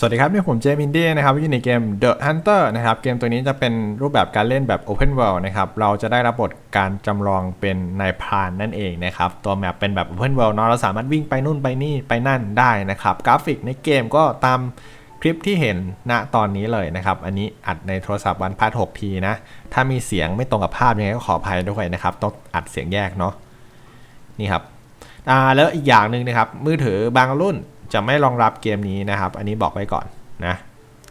สวัสดีครับ นี่ผมเจมินดี้นะครับอยู่ในเกม The Hunter นะครับ เกมตัวนี้จะเป็นรูปแบบการเล่นแบบ Open World นะครับ เราจะได้รับบทการจำลองเป็นนายพรานนั่นเองนะครับ ตัวแมปเป็นแบบ Open World เนาะ เราสามารถวิ่งไปนู่นไปนี่ไปนั่นได้นะครับ กราฟิกในเกมก็ตามคลิปที่เห็นณตอนนี้เลยนะครับ อันนี้อัดในโทรศัพท์วันพัด6ทีนะ ถ้ามีเสียงไม่ตรงกับภาพยังไงก็ขออภัยด้วยนะครับ ต้องอัดเสียงแยกเนาะ นี่ครับ อ่า แล้วอีกอย่างหนึ่งนะครับ มือถือบางรุ่น จะไม่รองรับเกมนี้นะครับ อันนี้บอกไว้ก่อนนะ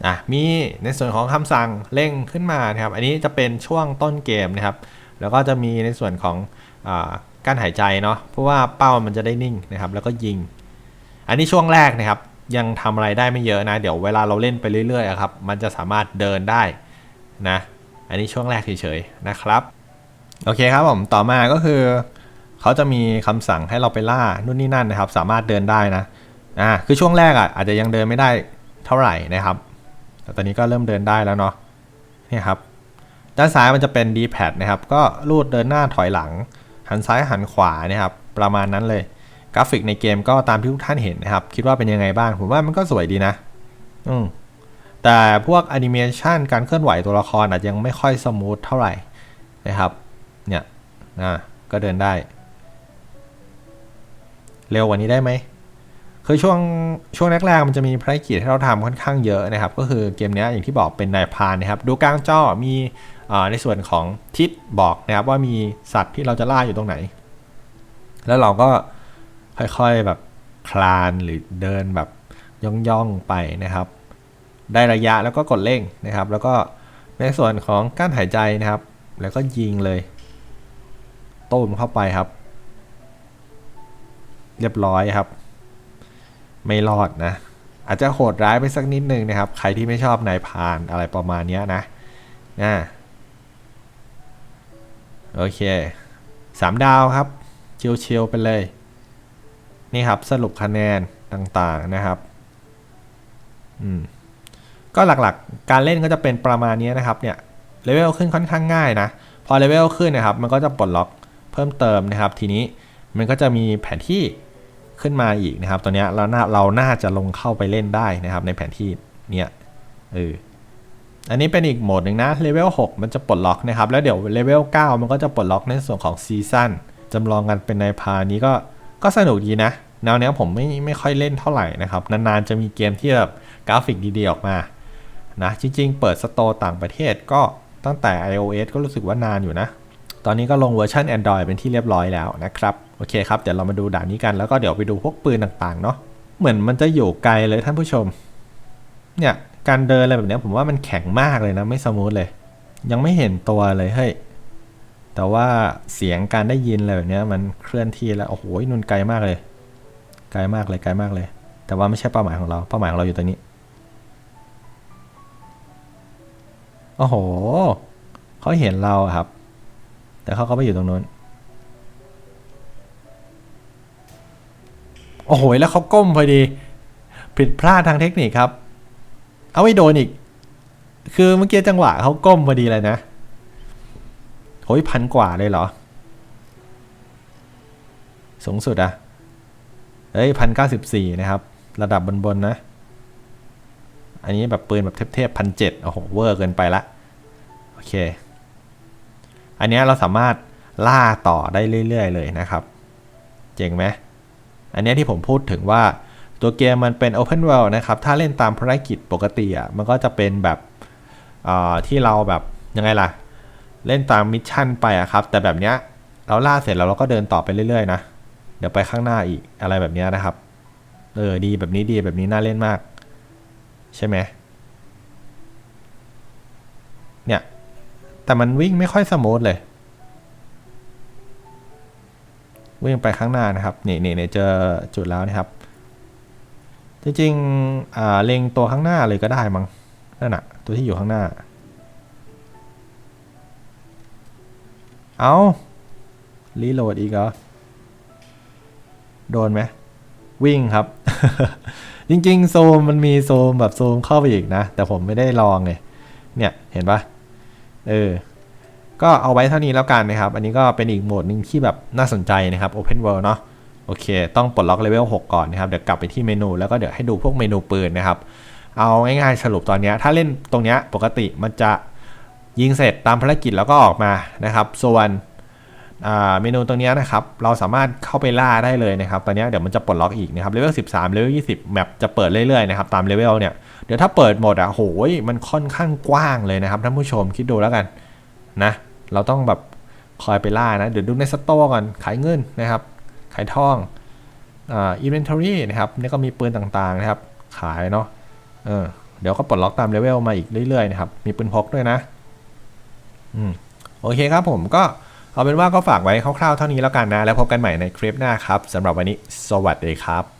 อะมีในส่วนของคำสั่งเร่งขึ้นมานะครับ อันนี้จะเป็นช่วงต้นเกมนะครับ แล้วก็จะมีในส่วนของอการหายใจเนาะเพราะว่าเป้ามันจะได้นิ่งนะครับ แล้วก็ยิง อันนี้ช่วงแรกนะครับ ยังทำอะไรได้ไม่เยอะนะ เดี๋ยวเวลาเราเล่นไปเรื่อยๆครับมันจะสามารถเดินได้นะอันนี้ช่วงแรกเฉยๆนะครับโอเคครับผมต่อมาก็คือ เขาจะมีคำสั่งให้เราไปล่านู่นนี่นั่นนะครับ สามารถเดินได้นะ อ่าคือช่วงแรกอะอาจจะยังเดินไม่ได้เท่าไหร่นะครับ แต่ตอนนี้ก็เริ่มเดินได้แล้วเนาะนี่ครับด้านซ้ายมันจะเป็น D-pad นะครับ ก็ลูดเดินหน้าถอยหลัง หันซ้ายหันขวานะครับ ประมาณนั้นเลย กราฟิกในเกมก็ตามที่ทุกท่านเห็นนะครับ คิดว่าเป็นยังไงบ้าง ผมว่ามันก็สวยดีนะ อืมแต่พวกแอนิเมชันการเคลื่อนไหวตัวละครอาจจะยังไม่ค่อยสมูทเท่าไหร่นะครับ เนี่ยนะก็เดินได้ เร็วกว่านี้ได้ไหม คือช่วงช่วงแรกๆมันจะมีภารกิจให้เราทำค่อนข้างเยอะนะครับ ก็คือเกมนี้อย่างที่บอกเป็นนายพานนะครับ ดูกลางจอมีในส่วนของทิศบอกนะครับว่ามีสัตว์ที่เราจะล่าอยู่ตรงไหน แล้วเราก็ค่อยๆแบบคลานหรือเดินแบบย่องๆไปนะครับ ได้ระยะแล้วก็กดเร่งนะครับ แล้วก็ในส่วนของการหายใจนะครับ แล้วก็ยิงเลยต้มเข้าไปครับ เรียบร้อยครับ ไม่รอดนะ อาจจะโหดร้ายไปสักนิดนึงนะครับ ใครที่ไม่ชอบนายพานอะไรประมาณนี้นะนะโอเคสามดาวครับเชียวๆไปเลย นี่ครับสรุปคะแนนต่างๆนะครับอืมก็หลักๆ การเล่นก็จะเป็นประมาณนี้นะครับเนี่ยเลเวลขึ้นค่อนข้างง่ายนะ พอเลเวลขึ้นนะครับ มันก็จะปลดล็อกเพิ่มเติมนะครับ ทีนี้มันก็จะมีแผนที่ ขึ้นมาอีกนะครับ ตัวเนี้ยเราน่าเราน่าจะลงเข้าไปเล่นได้นะครับ ในแผนที่เนี้ยเอออันนี้เป็นอีกโหมดหนึ่งนะเลเวล6มันจะปลดล็อกนะครับ แล้วเดี๋ยวเลเวล9มันก็จะปลดล็อกในส่วนของซีซั่นจำลองกันเป็นในพานี้ก็ก็สนุกดีนะแนวเนี้ยผมไม่ไม่ค่อยเล่นเท่าไหร่นะครับ นานๆจะมีเกมที่แบบกราฟิกดีๆออกมานะจริงๆ เปิดสโตร์ต่างประเทศก็ตั้งแต่ iOS ก็รู้สึกว่านานอยู่นะ ตอนนี้ก็ลงเวอร์ชัน Android เป็นที่เรียบร้อยแล้วนะครับ โอเคครับ เดี๋ยวเรามาดูด่านนี้กัน แล้วก็เดี๋ยวไปดูพวกปืนต่างๆเนาะ เหมือนมันจะอยู่ไกลเลยท่านผู้ชม เนี่ย การเดินอะไรแบบนี้ผมว่ามันแข็งมากเลยนะ ไม่สมูทเลย ยังไม่เห็นตัวเลยเฮ้ย แต่ว่าเสียงการได้ยินอะไรแบบนี้มันเคลื่อนที่แล้ว โอ้โหนุ่นไกลมากเลย ไกลมากเลย ไกลมากเลย แต่ว่าไม่ใช่เป้าหมายของเรา เป้าหมายของเราอยู่ตรงนี้ โอ้โห เขาเห็นเราครับ แต่เขาก็ไปอยู่ตรงนู้น โอ้โห แล้วเขาก้มพอดี ผิดพลาดทางเทคนิคครับ เอาไม่โดนอีก คือเมื่อกี้จังหวะเขาก้มพอดีเลยนะโอ้ยพันกว่าเลยเหรอ สูงสุดอะเฮ้ยพันเก้าสิบสี่นะครับ ระดับบนๆนนะ อันนี้แบบปืนแบบเทพๆพันเจ็ดโอ้โห เวอร์เกินไปละ โอเค อันนี้เราสามารถล่าต่อได้เรื่อย ๆ เลยนะครับ เจ๋งไหมอันนี้ที่ผมพูดถึงว่าตัวเกมมันเป็น Open World นะครับ ถ้าเล่นตามภารกิจปกติอะมันก็จะเป็นแบบที่เราแบบยังไงล่ะ เล่นตามมิชชั่นไปอะครับ แต่แบบเนี้ยเราล่าเสร็จแล้วเราก็เดินต่อไปเรื่อยๆนะเดี๋ยวไปข้างหน้าอีกอะไรแบบนี้นะครับเออดีแบบนี้ดีแบบนี้น่าเล่นมาก ใช่ไหม แต่มันวิ่งไม่ค่อยสมูทเลย วิ่งไปข้างหน้านะครับ นี่นี่เจอจุดแล้วนะครับ จริงๆเล็งตัวข้างหน้าเลยก็ได้มั้งนั่นน่ะตัวที่อยู่ข้างหน้า เอารีโหลดอีกเหรอ โดนไหม วิ่งครับ จริงๆ โซมมันมีโซมแบบโซมเข้าไปอีกนะ แต่ผมไม่ได้ลองเลยเนี่ย เห็นปะ เออ ก็เอาไว้เท่านี้แล้วกันนะครับ อันนี้ก็เป็นอีกโหมดหนึ่งที่แบบน่าสนใจนะครับ Open World เนาะโอเค ต้องปลดล็อกเลเวล6ก่อนนะครับ เดี๋ยวกลับไปที่เมนูแล้วก็เดี๋ยวให้ดูพวกเมนูปืนนะครับ เอาง่ายๆสรุปตอนนี้ถ้าเล่นตรงนี้ปกติมันจะยิงเสร็จตามภารกิจแล้วก็ออกมานะครับ ส่วน เมนูตรงนี้นะครับ เราสามารถเข้าไปล่าได้เลยนะครับ ตอนนี้เดี๋ยวมันจะปลดล็อกอีกนะครับเลเวล13เลเวล20แมปจะเปิดเรื่อยๆนะครับตามเลเวลเนี่ย เดี๋ยวถ้าเปิดหมดอะโหยมันค่อนข้างกว้างเลยนะครับท่านผู้ชมคิดดูแล้วกันนะ เราต้องแบบคอยไปล่านะ เดี๋ยวดูในสโตร์ก่อน ขายเงินนะครับ ขายทองอ่า inventory นะครับ นี่ก็มีปืนต่างๆนะครับ ขายเนาะเออเดี๋ยวก็ปลดล็อกตามเลเวลมาอีกเรื่อยๆนะครับ มีปืนพกด้วยนะ อืม โอเคครับผมก็ เอาเป็นว่าก็ฝากไว้คร่าวๆเท่านี้แล้วกันนะ แล้วพบกันใหม่ในคลิปหน้าครับสำหรับวันนี้ สวัสดีครับ